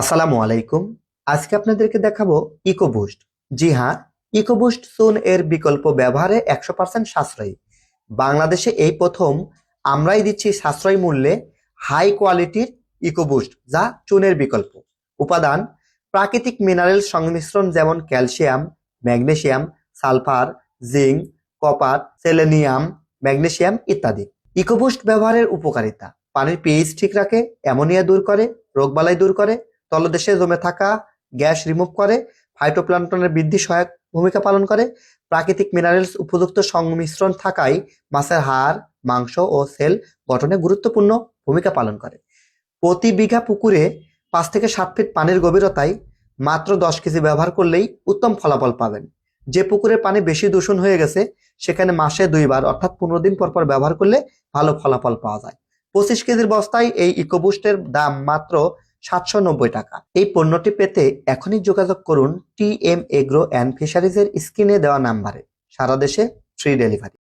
আসসালামু আলাইকুম। আজকে আপনাদেরকে দেখাবো ইকোবুস্ট। জি হ্যাঁ ইকোবুস্ট সুন এর বিকল্প ব্যবহারে একশো পার্সেন্ট সাশ্রয়ী। বাংলাদেশে এই প্রথম, আমরাই দিচ্ছি সাশ্রয়ী মূল্যে হাই কোয়ালিটির ইকোবুস্ট, যা চুনের বিকল্প। উপাদান, প্রাকৃতিক মিনারেল সংমিশ্রণ যেমন calcium, magnesium, sulphur, zinc, copper, selenium, magnesium ইত্যাদি। ইকোবুস্ট ব্যবহারের উপকারিতা, পানির পিএইচ ঠিক রাখে, অ্যামোনিয়া দূর করে, রোগবালাই দূর করে তলদেশে জমে থাকা গ্যাস রিমুভ করে ফাইটোপ্লান্টনের বৃদ্ধি সহায়ক ভূমিকা পালন করে। প্রাকৃতিক মিনারেলস উপযুক্ত সংমিশ্রণ থাকায় মাছের হাড়, মাংস ও সেল গঠনে গুরুত্বপূর্ণ ভূমিকা পালন করে। প্রতি বিঘা পুকুরে পাঁচ থেকে সাত ফিট পানির গভীরতায় মাত্র দশ কেজি ব্যবহার করলেই উত্তম ফলাফল পাবেন। যে পুকুরের পানি বেশি দূষণ হয়ে গেছে, সেখানে মাসে দুইবার অর্থাৎ পনেরো দিন পর পর ব্যবহার করলে ভালো ফলাফল পাওয়া যায়। পঁচিশ কেজির বস্তায় এই ইকোবুস্টের দাম মাত্র সাতশো নব্বই টাকা। এই পণ্যটি পেতে এখনই যোগাযোগ করুন টি এম এগ্রো অ্যান্ড ফিশারিজের স্ক্রিনে দেওয়া নাম্বারে। সারা দেশে ফ্রি ডেলিভারি